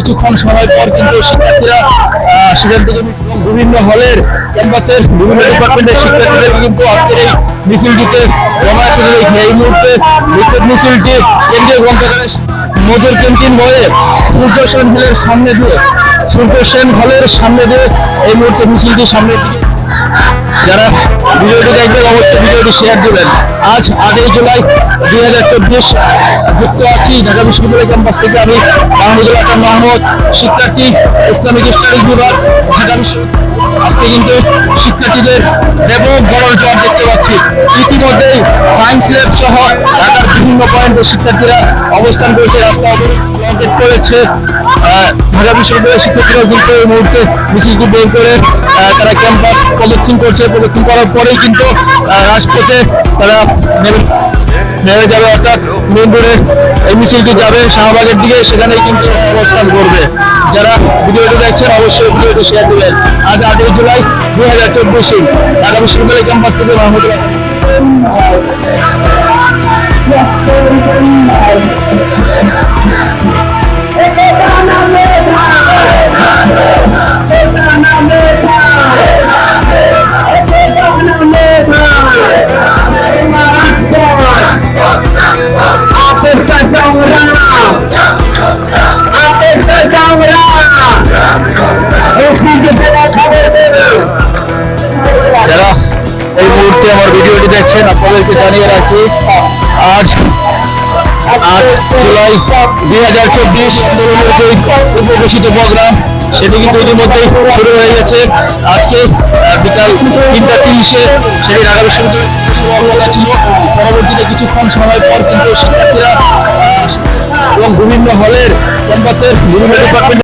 কিছুক্ষণ সময় পর কিন্তু শিক্ষার্থীরা সেখান থেকে বিভিন্ন হলের ক্যাম্পাসের বিভিন্ন ডিপার্টমেন্টের শিক্ষার্থীদের কিন্তু আজকের এই মিছিলটিতে জমায়েত করে এই মুহূর্তে বিক্ষোভ মিছিলটি কেন্দ্রীয় গ্রন্থাগারের মধুর ক্যান্টিন হয়ে সূর্য সেন হলের সামনে দিয়ে, সূর্য সেন হলের সামনে দিয়ে এই মুহূর্তে মিছিলটি সামনে দিকে। যারা ভিডিওটি দেখবেন, অবশ্যই ভিডিওটি শেয়ার দিবেন আজ আটই জুলাই দুই হাজার চব্বিশ যুক্ত আছি। ঢাকা বিশ্ববিদ্যালয় ক্যাম্পাস থেকে আমি মাহমুদুল হাসান মাহমুদ, শিক্ষার্থী, ইসলামিক স্টাডিজ বিভাগ, ঢাকা আজকে কিন্তু শিক্ষার্থীদের ব্যাপক বড় জব দেখতে পাচ্ছি। পয়েন্টে শিক্ষার্থীরা অবস্থান করেছে, রাস্তা অবরোধ করেছে। ঢাকা বিশ্ববিদ্যালয়ের শিক্ষার্থীরা কিন্তু এই মুহূর্তে মিছিলটি বের করে তারা ক্যাম্পাস প্রদক্ষিণ করছে। প্রদক্ষিণ করার পরেই কিন্তু রাজপথে তারা নেমে যাবে, অর্থাৎ মেন রোডে এই মিছিলটি যাবে শাহবাগের দিকে, সেখানেই কিন্তু অবস্থান করবে। যারা ভিডিওটি দেখছেন, অবশ্যই ভিডিওটি শেয়ার দিবেন আজ আটই জুলাই দু হাজার চব্বিশে, ঢাকা বিশ্ববিদ্যালয় ক্যাম্পাস থেকে মাহমুদুল হাসান যারা এই মুহূর্তে আমার ভিডিওটি দেখছেন আপনাদেরকে জানিয়ে রাখি আজ আট জুলাই দুই হাজার চব্বিশ উপঘোষিত প্রোগ্রাম সেটি কিন্তু ইতিমধ্যেই শুরু হয়ে গেছে। আজকে বিকাল তিনটা তিরিশে সেটি ঢাকা বিশ্ববিদ্যালয় ছিল। পরবর্তীতে কিছুক্ষণ সময় পর কিন্তু শিক্ষার্থীরা এবং বিভিন্ন হলের ক্যাম্পাসের বিভিন্ন ডিপার্টমেন্ট